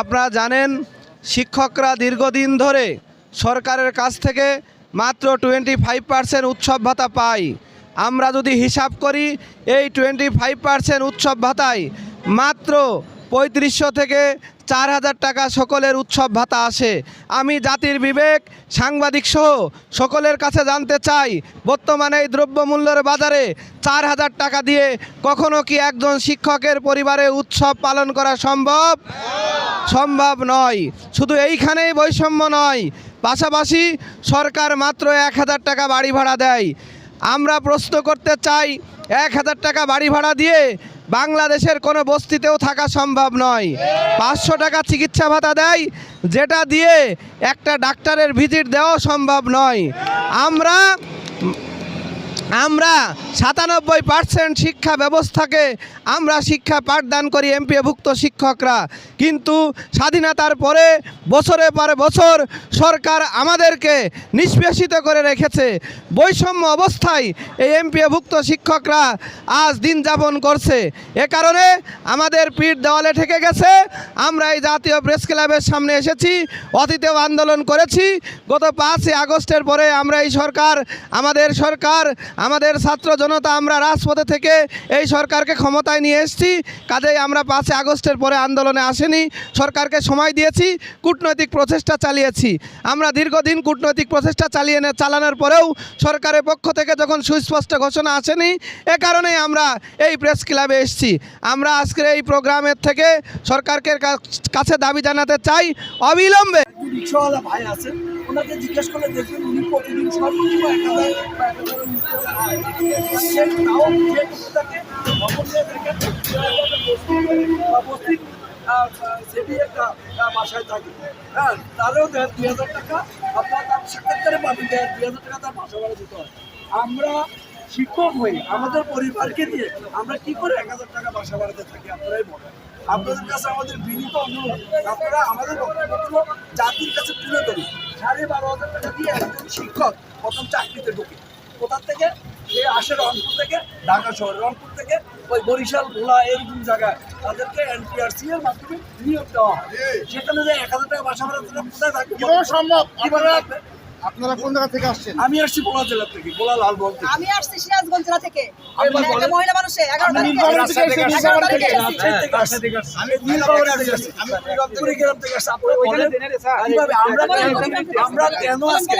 আপনারা জানেন, শিক্ষকরা দীর্ঘদিন ধরে সরকারের কাছ থেকে মাত্র টোয়েন্টি ফাইভ পার্সেন্ট উৎসব ভাতা পায়। আমরা যদি হিসাব করি, এই টোয়েন্টি ফাইভ পার্সেন্ট উৎসব ভাতায় মাত্র পঁয়ত্রিশশো থেকে চার হাজার টাকা সকলের উৎসব ভাতা আসে। আমি জাতির বিবেক, সাংবাদিক সহ সকলের কাছে জানতে চাই, বর্তমানে এই দ্রব্যমূল্যের বাজারে চার হাজার টাকা দিয়ে কখনো কি একজন শিক্ষকের পরিবারে উৎসব পালন করা সম্ভব? সম্ভব নয়। শুধু এইখানেই বৈষম্য নয়, পাশাপাশি সরকার মাত্র এক হাজার টাকা বাড়ি ভাড়া দেয়। আমরা প্রশ্ন করতে চাই, এক হাজার টাকা বাড়ি ভাড়া দিয়ে বাংলাদেশের কোনো বস্তিতেও থাকা সম্ভব নয়। পাঁচশো টাকা চিকিৎসা ভাতা দেয়, যেটা দিয়ে একটা ডাক্তারের ভিজিট দেওয়া সম্ভব নয়। আমরা আমরা সাতানব্বই পার্সেন্ট শিক্ষা ব্যবস্থাকে আমরা শিক্ষা পাঠদান করি এমপিএভুক্ত শিক্ষকরা। কিন্তু স্বাধীনতার পরে বছরে পর বছর সরকার আমাদেরকে নিষ্পেষিত করে রেখেছে। বৈষম্য অবস্থায় এই এমপিএভুক্ত শিক্ষকরা আজ দিন যাপন করছে। এ কারণে আমাদের পিঠ দেওয়ালে ঠেকে গেছে। আমরা এই জাতীয় প্রেস ক্লাবের সামনে এসেছি, অতীতেও আন্দোলন করেছি। গত পাঁচই আগস্টের পরে আমরা এই সরকার, আমাদের সরকার আমাদের ছাত্র জনতা, আমরা রাজপথে থেকে এই সরকারকে ক্ষমতায় নিয়ে এসেছি। কাজেই আমরা পাঁচই আগস্টের পরে আন্দোলনে আসেনি। সরকারকে সময় দিয়েছি, কূটনৈতিক প্রচেষ্টা চালিয়েছি। আমরা দীর্ঘদিন কূটনৈতিক প্রচেষ্টা চালিয়ে চালানোর পরেও সরকারের পক্ষ থেকে যখন সুস্পষ্ট ঘোষণা আসেনি, এ কারণেই আমরা এই প্রেস ক্লাবে এসেছি। আমরা আজকের এই প্রোগ্রামের থেকে সরকারকে কাছে দাবি জানাতে চাই, অবিলম্বে। ভাই আছেন ওনাকে জিজ্ঞেস করলে দেখবেন উনি প্রতিদিন সর্বোচ্চ এক হাজার বা এক সেটি একটা বাসায় থাকে। হ্যাঁ তারও দেড় দুই হাজার টাকা, আপনার তার সাক্ষাৎকারে পাবেন দেড় দুই হাজার টাকা তার বাসা ভাড়া দিতে হয়। আমরা শিক্ষক হয়ে আমাদের পরিবারকে দিয়ে আমরা কি করে এক হাজার টাকা বাসা ভাড়াতে থাকি, আপনারাই বলেন। আপনাদের কাছে আমাদের বিনীত অনুরোধ, আপনারা আমাদের বক্তব্যগুলো জাতির কাছে তুলে ধরুন। সাড়ে বারো হাজার টাকা দিয়ে একজন শিক্ষক প্রথম চাকরিতে ঢুকে। কোথার থেকে? সে আসে রংপুর থেকে ঢাকা শহর। রংপুর থেকে ওই বরিশাল ভোলা এরকম জায়গায় তাদেরকে এনপিআরসি এর মাধ্যমে নিয়োগ দেওয়া হয়। সেখানে যে এক হাজার টাকা বাসা ভাড়া কোথায় থাকবে? সম্ভব? আপনারা কোন জায়গা থেকে আসছেন? আমি আসছি বোলা জেলা থেকে বোলা লালবল থেকে। আমি আসছি সিরাজগঞ্জ জেলা থেকে। মহিলা মানুষে এগারো আমি তারিখে নীলফামারী থেকে এসেছি, এগারো নীলফামারী থেকে এসেছি। আমি নীলফামারী থেকে আসছি। আমি কুড়িগ্রাম থেকে আসছি। আপনারা বলেন, কীভাবে? আমরা কেন- আমরা কেন আজকে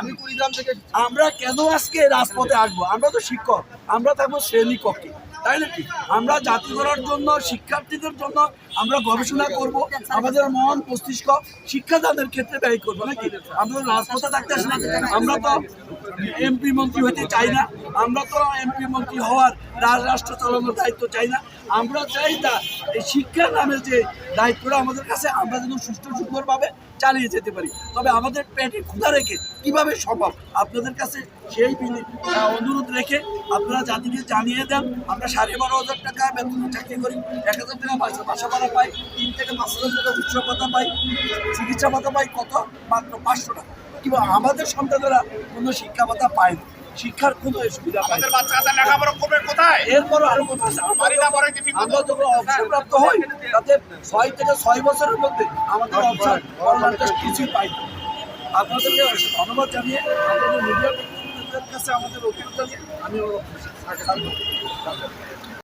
আমি কুড়িগ্রাম থেকে আমরা কেন আজকে রাজপথে আসব? আমরা তো শিক্ষক আমরা থাকব শ্রেণি কক্ষে তাই নাকি? আমরা জাতি গড়ার জন্য, শিক্ষার্থীদের জন্য আমরা গবেষণা করব, আমাদের মন মস্তিষ্ক শিক্ষাদানের ক্ষেত্রে ব্যয় করব, নাকি? আমরা রাজপথে থাকতে আসি আমরা তো এমপি মন্ত্রী হতে চাই না। আমরা তো এমপি মন্ত্রী হওয়ার রাজ- রাষ্ট্র চালানোর দায়িত্ব চাই না। আমরা চাই না এই শিক্ষার নামে যে দায়িত্বটা আমাদের কাছে, আমরা যেন সুষ্ঠু সুন্দরভাবে চালিয়ে যেতে পারি। তবে আমাদের পেটে ক্ষুধা রেখে কীভাবে সম্ভব? আপনাদের কাছে সেই অনুরোধ রেখে আপনারা জাতিকে জানিয়ে দেন, আমরা সাড়ে বারো হাজার টাকা বেতন চাকরি করি, এক হাজার টাকা বাসা ভাড়া পাই, তিন থেকে পাঁচ হাজার টাকা উৎসব ভাতা পাই, চিকিৎসা ভাতা পাই, কত? মাত্র পাঁচশো টাকা। কিংবা আমাদের সন্তানেরা কোনো শিক্ষা ভাতা পায় না। শিক্ষার কোনো সুবিধা পায় আমাদের বাচ্চা লেখাপড়া করবে কোথায়? এরপরও আরও কথা আছে। আমরা যখন- অবসরপ্রাপ্ত হই তাতে ছয় থেকে ছয় বছরের মধ্যে আমাদের অবসর কর্মচারী কিছুই পাই আপনাদেরকে ধন্যবাদ জানিয়ে আপনাদের মিডিয়া কাছে আমাদের অভিযোগ জানিয়ে আমি